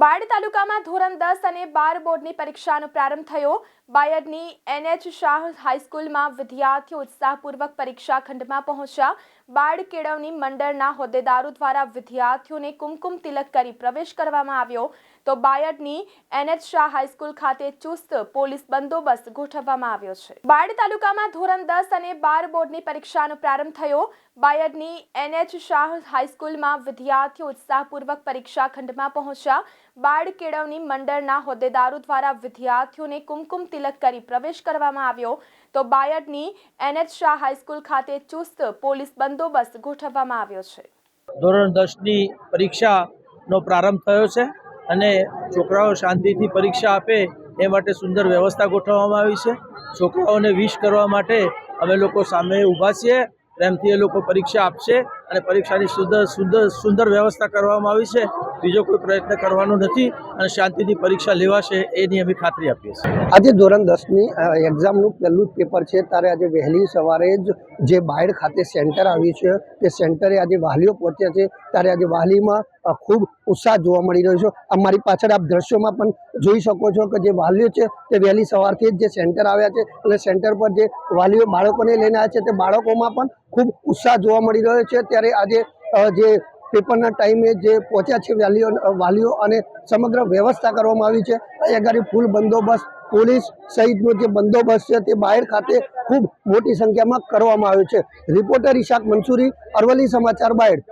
બાયડ તાલુકામાં ધોરણ દસ અને બાર બોર્ડની પરીક્ષાનો પ્રારંભ થયો. બાયડની એનએચ શાહ હાઈસ્કૂલમાં વિદ્યાર્થીઓ ઉત્સાહપૂર્વક પરીક્ષા ખંડમાં પહોંચ્યા. બાળ કેળવણી મંડળના હોદ્દેદારો દ્વારા વિદ્યાર્થીઓને કુમકુમ તિલક કરી પ્રવેશ કરવામાં આવ્યો. તો બાયડની એનએચ શાહ હાઈસ્કૂલ ખાતે ચુસ્ત પોલીસ બંદોબસ્ત ગોઠવવામાં આવ્યો છે. બાયડ તાલુકામાં ધોરણ દસ અને બાર બોર્ડની પરીક્ષાનો પ્રારંભ થયો. બાયડની એનએચ શાહ હાઈસ્કૂલમાં વિદ્યાર્થીઓ ઉત્સાહપૂર્વક પરીક્ષા ખંડમાં પહોંચ્યા. બાળ કેળવણી મંડળના હોદ્દેદારો દ્વારા વિદ્યાર્થીઓને કુમકુમ તિલક કરી પ્રવેશ કરવામાં આવ્યો. તો બાયડની એનએચ શાહ હાઈસ્કૂલ ખાતે ચુસ્ત પોલીસ બંદોબસ્ત ગોઠવવામાં આવ્યો છે. ધોરણ દસની પરીક્ષાનો પ્રારંભ થયો છે અને છોકરાઓ શાંતિથી પરીક્ષા આપે એ માટે સુંદર વ્યવસ્થા ગોઠવવામાં આવી છે. છોકરાઓને વિશ કરવા માટે અમે લોકો સામે ઊભા છીએ, પ્રેમથી એ લોકો પરીક્ષા આપશે અને પરીક્ષાની સુંદર સુંદર સુંદર વ્યવસ્થા કરવામાં આવી છે. બીજો કોઈ પ્રયત્ન કરવાનો નથી અને શાંતિથી પરીક્ષા લેવાશે એની અમે ખાતરી આપીએ છીએ. આજે ધોરણ દસની એક્ઝામનું પહેલું જ પેપર છે. ત્યારે આજે વહેલી સવારે જ જે બાયડ ખાતે સેન્ટર આવ્યું છે, તે સેન્ટરે આજે વાલીઓ પહોંચ્યા છે. ત્યારે આજે વાલીમાં ખૂબ ઉત્સાહ જોવા મળી રહ્યો છે. અમારી પાછળ આપ દ્રશ્યોમાં પણ જોઈ શકો છો કે જે વાલીઓ છે, તે વહેલી સવારથી જ જે સેન્ટર આવ્યા છે અને સેન્ટર પર જે વાલીઓ બાળકોને લઈને આવ્યા છે, તે બાળકોમાં પણ ખૂબ ઉત્સાહ જોવા મળી રહ્યો છે. ત્યારે આજે જે પેપરના ટાઈમે જે પહોંચ્યા છે વાલીઓ વાલીઓ અને સમગ્ર વ્યવસ્થા કરવામાં આવી છે. અહીંયા આગળ ફૂલ બંદોબસ્ત, પોલીસ સહિતનો જે બંદોબસ્ત છે તે બહાર ખાતે ખૂબ મોટી સંખ્યામાં કરવામાં આવ્યો છે. રિપોર્ટર ઈશાક મંસૂરી, અરવલ્લી સમાચાર બાયડ.